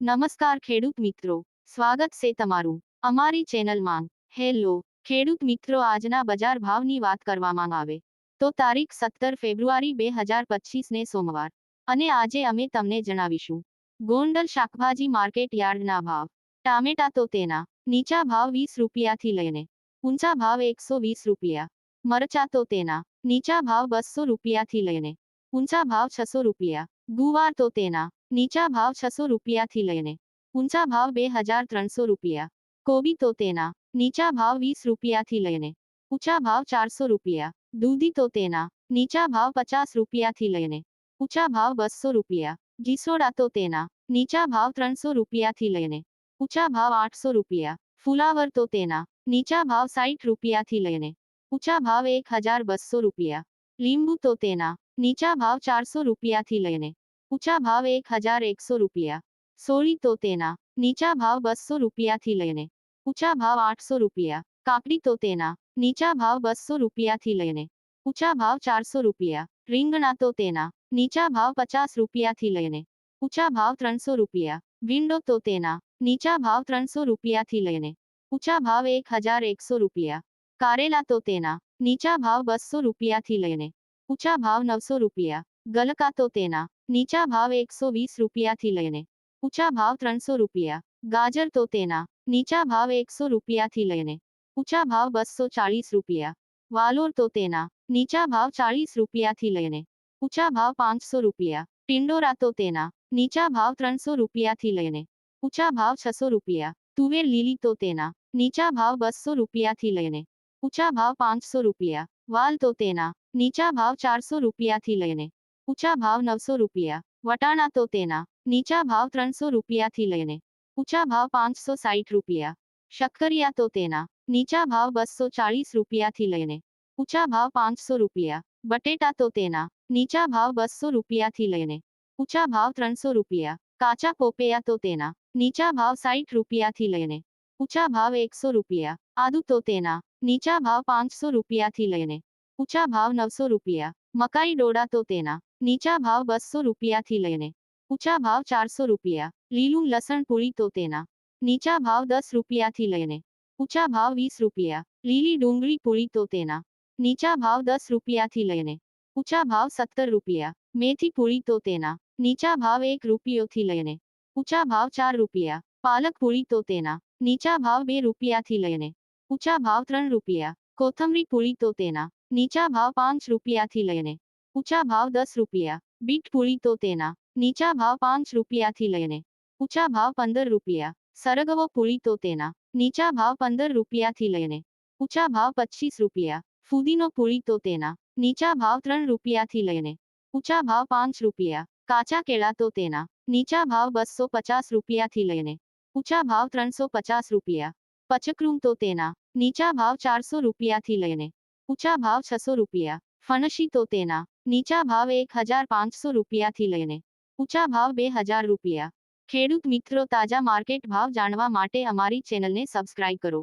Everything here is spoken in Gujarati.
નમસ્કાર ખેડૂત મિત્રો, સ્વાગત છે તમારું અમારી ચેનલમાં. હેલો, ખેડૂત મિત્રો આજના બજાર ભાવની વાત કરવામાં આવે. તો તારીખ સત્તર ફેબ્રુઆરી બે હજાર પચીસને સોમવાર. અને આજે અમે તમને જણાવીશું. ગોંડલ શાકભાજી માર્કેટ યાર્ડના ભાવ. ટામેટા તો તેના નીચા ભાવ વીસ રૂપિયાથી લઈને ઊંચા ભાવ એકસો વીસ રૂપિયા. મરચા તો તેના નીચા ભાવ બસો રૂપિયાથી લઈને ઊંચા ભાવ છસો રૂપિયા. ગુવાર તો તેના નીચા ભાવ છસો રૂપિયાથી લઈને ઊંચા ભાવ બે હજાર ત્રણસો રૂપિયા. કોબી તો તેના નીચા ભાવ વીસ રૂપિયાથી લઈને ઊંચા ભાવ ચારસો રૂપિયા. દૂધી તો તેના નીચા ભાવ પચાસ રૂપિયાથી લઈને ઊંચા ભાવ બસો રૂપિયા. ઘીસોડા તો તેના નીચા ભાવ ત્રણસો રૂપિયાથી લઈને ઊંચા ભાવ આઠસો રૂપિયા. ફુલાવર તો તેના નીચા ભાવ સાઠ રૂપિયાથી લઈને ઊંચા ભાવ એક હજાર બસો રૂપિયા. લીંબુ તો તેના નીચા ભાવ ચારસો રૂપિયાથી લઈને ઊંચા ભાવ એક હજાર એકસો રૂપિયા. સોળી તો તેના નીચા ભાવ બસો રૂપિયાથી લઈને ઊંચા ભાવ આઠસો રૂપિયા. કાકડી તો તેના નીચા ભાવ બસો રૂપિયાથી લઈને ઊંચા ભાવ ચારસો રૂપિયા. રીંગણા તો તેના નીચા ભાવ પચાસ રૂપિયાથી લઈને ઊંચા ભાવ ત્રણસો રૂપિયા. વિન્ડો તો તેના નીચા ભાવ ત્રણસો રૂપિયાથી લઈને ઊંચા ભાવ એક હજાર એકસો રૂપિયા. કારેલા તો તેના નીચા ભાવ બસો રૂપિયાથી લઈને ઊંચા ભાવ નવસો રૂપિયા, ગલકા તો તેના નીચા ભાવ એકસો વીસ રૂપિયાથી લઈને ઊંચા ભાવ ત્રણસો રૂપિયા, ગાજર તો તેના નીચા ભાવ એકસો રૂપિયાથી લઈને ઊંચા ભાવ બસો ચાળીસ રૂપિયા, વાલોર તો તેના નીચા ભાવ ચાળીસ રૂપિયાથી લઈને ઊંચા ભાવ પાંચસો રૂપિયા, ટિંડોરા તો તેના નીચા ભાવ ત્રણસો રૂપિયાથી લઈને ઊંચા ભાવ છસો રૂપિયા, તુવેર લીલી તો તેના નીચા ભાવ બસો રૂપિયાથી લઈને ઊંચા ભાવ પાંચસો રૂપિયા, વાલ તો તેના, નીચા ભાવ ચારસો રૂપિયાથી લઈને, ઊંચા ભાવ નવસો રૂપિયા, વટાણા તો તેના, નીચા ભાવ ત્રણસો રૂપિયાથી લઈને, ઊંચા ભાવ પાંચસો સાઠ રૂપિયા, શક્કરિયા તો તેના, નીચા ભાવ બસો ચાળીસ રૂપિયાથી લઈને, ઊંચા ભાવ પાંચસો રૂપિયા, બટેટા તો તેના, નીચા ભાવ બસો રૂપિયાથી લઈને, ઊંચા ભાવ ત્રણસો રૂપિયા, કાચા પોપૈયા તો તેના, નીચા ભાવ સાઠ રૂપિયાથી લઈને ઊંચા ભાવ એકસો રૂપિયા, આદુ તો તેના, નીચા ભાવ પાંચસો રૂપિયાથી લઈને, ઊંચા ભાવ નવસો રૂપિયા, મકાઈ ડોડા તો તેના, નીચા ભાવ બસો રૂપિયાથી લઈને, ઊંચા ભાવ ચારસો રૂપિયા, લીલું લસણ પૂરી તો તેના, નીચા ભાવ દસ રૂપિયાથી લઈને, ઊંચા ભાવ વીસ રૂપિયા, લીલી ડુંગળી પૂરી તો તેના, નીચા ભાવ દસ રૂપિયાથી લઈને, ઊંચા ભાવ સત્તર રૂપિયા, મેથી પૂરી તો તેના, નીચા ભાવ એક રૂપિયોથી લઈને, ઊંચા ભાવ ચાર રૂપિયા પાલક પૂરી તો તેના નીચા ભાવ બે રૂપિયાથી લઈને ઊંચા ભાવ ત્રણ રૂપિયા, કોથમરી પૂરી તો તેના નીચા ભાવ પાંચ રૂપિયાથી લઈને ઊંચા ભાવ દસ રૂપિયા, બીટ પૂરી તો તેના નીચા ભાવ પાંચ રૂપિયાથી લઈને ઊંચા ભાવ પંદર રૂપિયા, સરગવો પૂરી તો તેના નીચા ભાવ પંદર રૂપિયાથી લઈને ઊંચા ભાવ પચીસ રૂપિયા, ફુદીનો પૂરી તો તેના નીચા ભાવ ત્રણ રૂપિયાથી લઈને ઊંચા ભાવ પાંચ રૂપિયા, કાચા કેળા તો તેના નીચા ભાવ બસો પચાસ રૂપિયાથી લઈને ઊંચા ભાવ ત્રણસો પચાસ રૂપિયા. પચકરૂમ તો તેના. નીચા ભાવ ચારસો રૂપિયાથી લઈને ઊંચા ભાવ છસો રૂપિયા. ફણસી તો તેના. નીચા ભાવ એક હજાર પાંચસો રૂપિયાથી લઈને ઊંચા ભાવ બે હજાર રૂપિયા. ખેડૂત મિત્રો, તાજા માર્કેટ ભાવ જાણવા માટે અમારી ચેનલને સબસ્ક્રાઇબ કરો.